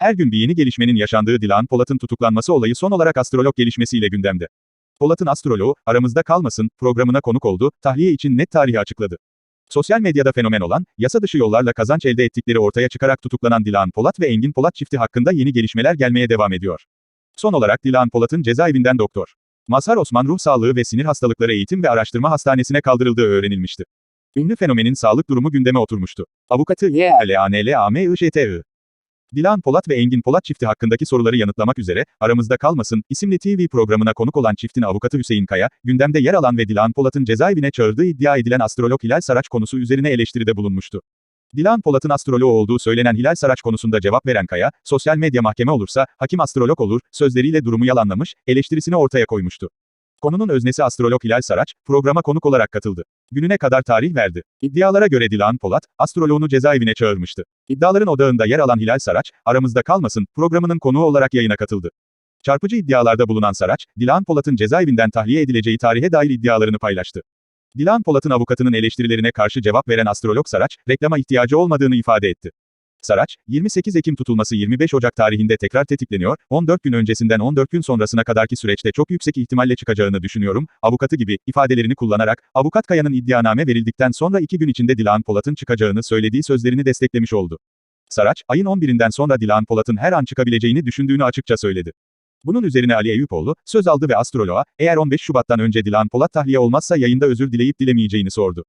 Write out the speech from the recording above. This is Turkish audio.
Her gün bir yeni gelişmenin yaşandığı Dilan Polat'ın tutuklanması olayı son olarak astrolog gelişmesiyle gündemde. Polat'ın astroloğu, aramızda kalmasın, programına konuk oldu, tahliye için net tarihi açıkladı. Sosyal medyada fenomen olan, yasa dışı yollarla kazanç elde ettikleri ortaya çıkarak tutuklanan Dilan Polat ve Engin Polat çifti hakkında yeni gelişmeler gelmeye devam ediyor. Son olarak Dilan Polat'ın cezaevinden Doktor. Mazhar Osman Ruh Sağlığı ve Sinir Hastalıkları Eğitim ve Araştırma Hastanesi'ne kaldırıldığı öğrenilmişti. Ünlü fenomenin sağlık durumu gündeme oturmuştu. Avukatı YLANLAMIJTI. Dilan Polat ve Engin Polat çifti hakkındaki soruları yanıtlamak üzere, Aramızda Kalmasın, isimli TV programına konuk olan çiftin avukatı Hüseyin Kaya, gündemde yer alan ve Dilan Polat'ın cezaevine çağırdığı iddia edilen astrolog Hilal Saraç konusu üzerine eleştiride bulunmuştu. Dilan Polat'ın astroloğu olduğu söylenen Hilal Saraç konusunda cevap veren Kaya, sosyal medya mahkeme olursa, hakim astrolog olur, sözleriyle durumu yalanlamış, eleştirisini ortaya koymuştu. Konunun öznesi astrolog Hilal Saraç, programa konuk olarak katıldı. Gününe kadar tarih verdi. İddialara göre Dilan Polat, astroloğunu cezaevine çağırmıştı. İddiaların odağında yer alan Hilal Saraç, aramızda kalmasın, programının konuğu olarak yayına katıldı. Çarpıcı iddialarda bulunan Saraç, Dilan Polat'ın cezaevinden tahliye edileceği tarihe dair iddialarını paylaştı. Dilan Polat'ın avukatının eleştirilerine karşı cevap veren astrolog Saraç, reklama ihtiyacı olmadığını ifade etti. Saraç, 28 Ekim tutulması 25 Ocak tarihinde tekrar tetikleniyor, 14 gün öncesinden 14 gün sonrasına kadarki süreçte çok yüksek ihtimalle çıkacağını düşünüyorum, avukatı gibi, ifadelerini kullanarak, avukat Kaya'nın iddianame verildikten sonra 2 gün içinde Dilan Polat'ın çıkacağını söylediği sözlerini desteklemiş oldu. Saraç, ayın 11'inden sonra Dilan Polat'ın her an çıkabileceğini düşündüğünü açıkça söyledi. Bunun üzerine Ali Eyüpoğlu, söz aldı ve astroloğa, eğer 15 Şubat'tan önce Dilan Polat tahliye olmazsa yayında özür dileyip dilemeyeceğini sordu.